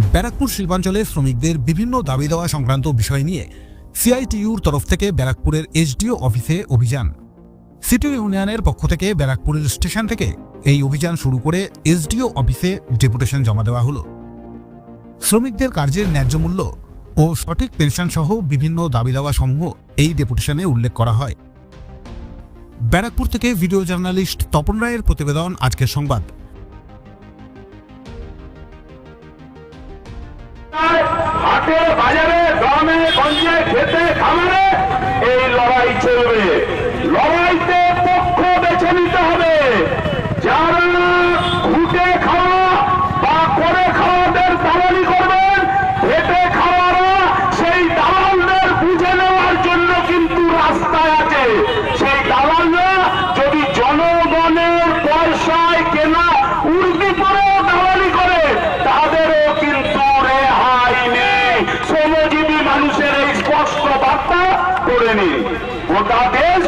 ব্যারাকপুর শিল্পাঞ্চলে শ্রমিকদের বিভিন্ন দাবি দেওয়া সংক্রান্ত বিষয় নিয়ে সিআইটিইউর তরফ থেকে ব্যারাকপুরের এসডিও অফিসে অভিযান। সিটি ইউনিয়নের পক্ষ থেকে ব্যারাকপুরের স্টেশন থেকে এই অভিযান শুরু করে এসডিও অফিসে ডেপুটেশন জমা দেওয়া হলো। শ্রমিকদের কার্যের ন্যায্য মূল্য ও সঠিক পেনশন সহ বিভিন্ন দাবি দেওয়া সমূহ এই ডেপুটেশনে উল্লেখ করা হয়। ব্যারাকপুর থেকে ভিডিও জার্নালিস্ট তপন রায়ের প্রতিবেদন, আজকের সংবাদ। হাটে বাজারে গ্রামে গঞ্জে খেতে শ্রমজীবী মানুষের এই স্পষ্ট বার্তা করে নিন। গোটা দেশ